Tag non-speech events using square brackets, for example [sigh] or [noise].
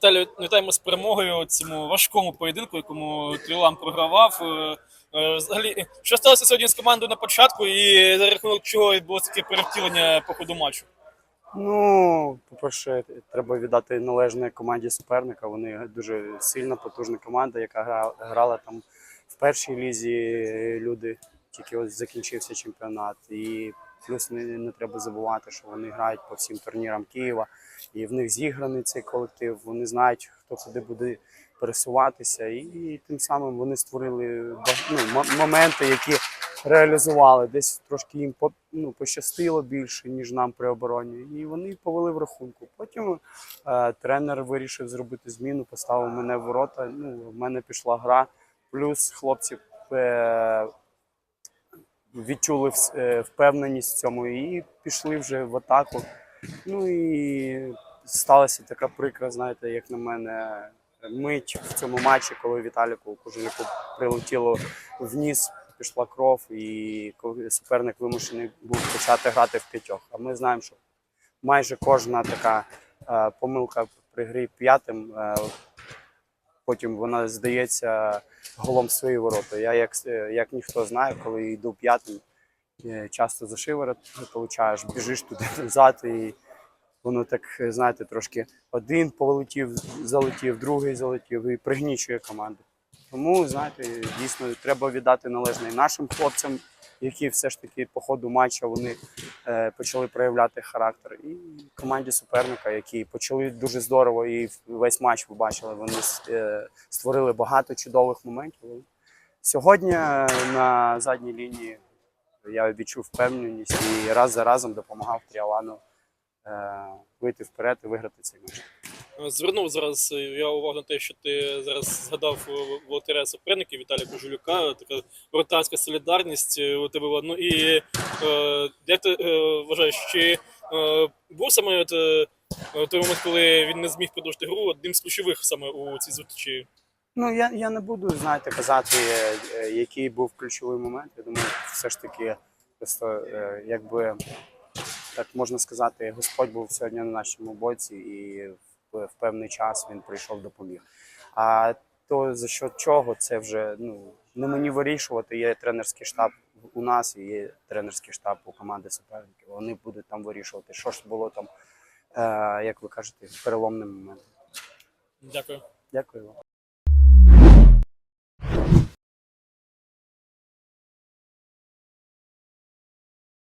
Віталію, вітаємо з перемогою цьому важкому поєдинку, якому Трілам програвав. Е, е, Взагалі, що сталося сьогодні з командою на початку, і за рахунок чого відбулося таке перевтілення по ходу матчу? Ну, по-перше, треба віддати належне команді суперника. Вони дуже сильна, потужна команда, яка грала там в першій лізі. Люди тільки ось закінчився чемпіонат. І плюс не, не треба забувати, що вони грають по всім турнірам Києва, і в них зіграний цей колектив. Вони знають, хто куди буде пересуватися, і, тим самим вони створили ну, моменти, які реалізували. Десь трошки їм по- ну, пощастило більше, ніж нам при обороні. І вони повели в рахунку. Потім е, тренер вирішив зробити зміну, поставив мене в ворота. Ну, в мене пішла гра. Плюс хлопці е, відчули е, впевненість в цьому і пішли вже в атаку. Ну і сталася така прикра, знаєте, як на мене, мить в цьому матчі, коли Віталіку Кужелюку прилетіло в ніс, пішла кров, і коли суперник вимушений був почати грати в п'ятьох. А ми знаємо, що майже кожна така е, помилка при грі п'ятим. Потім вона здається голом в свої ворота. Я як, е, як ніхто знає, коли йду п'ятим, е, часто за шиворот получаєш, біжиш туди [laughs] назад, і воно так, е, знаєте, трошки один полетів, залетів, другий залетів і пригнічує команду. Тому, знаєте, дійсно треба віддати належне і нашим хлопцям, які все ж таки по ходу матчу вони е, почали проявляти характер, і команді суперника, які почали дуже здорово, і весь матч ви бачили, вони е, створили багато чудових моментів. Сьогодні е, на задній лінії я відчув впевненість і раз за разом допомагав Тріалану вийти вперед і виграти цей матч. Е, Звернув зараз е, я увагу на те, що ти зараз згадав е, волотаря суперників Віталія Кожулюка, така братанська солідарність у тебе. Ну і е, як ти е, вважаєш, чи е, був саме от, е, той момент, коли він не зміг продовжити гру, одним з ключових саме у цій зустрічі? Ну, я, я не буду, знаєте, казати, який був ключовий момент. Я думаю, все ж таки, просто якби так можна сказати, Господь був сьогодні на нашому боці, і в певний час він прийшов допоміг. А то за що чого, це вже ну не мені вирішувати. Є тренерський штаб у нас, і є тренерський штаб у команди суперників. Вони будуть там вирішувати, що ж було там, е, як ви кажете, переломним моментом. Дякую. Дякую вам.